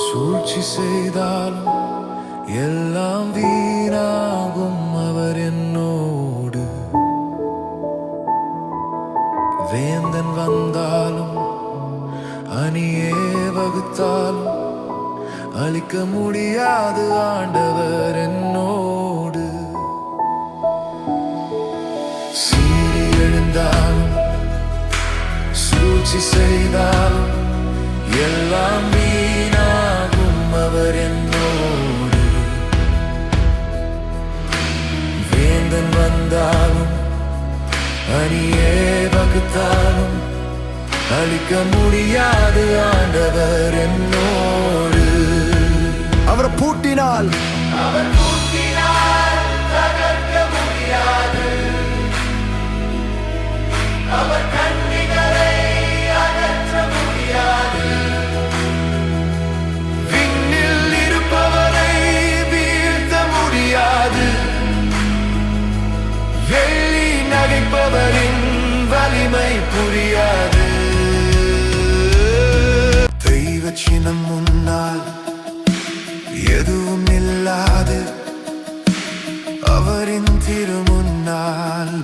சூழ்ச்சி செய்தாலும் எல்லாம் வீணாகும் அவர் என்னோடு. வேந்தன் வந்தாலும் அணியே வகுத்தாலும் அழிக்க முடியாது ஆண்டவர் என்னோடு. சீறி எழுந்தாலும் சூழ்ச்சி செய்தாலும் எல்லாம் வேந்தன் வந்தாலும் அணியே வகுத்தாலும் அழிக்க முடியாது ஆண்டவர் என்னோடு. அவரை பூட்டினால் அவர் பூட்டினால் முன்னால் எதுவும் இல்லாது அவரின் திருமுன்னால்.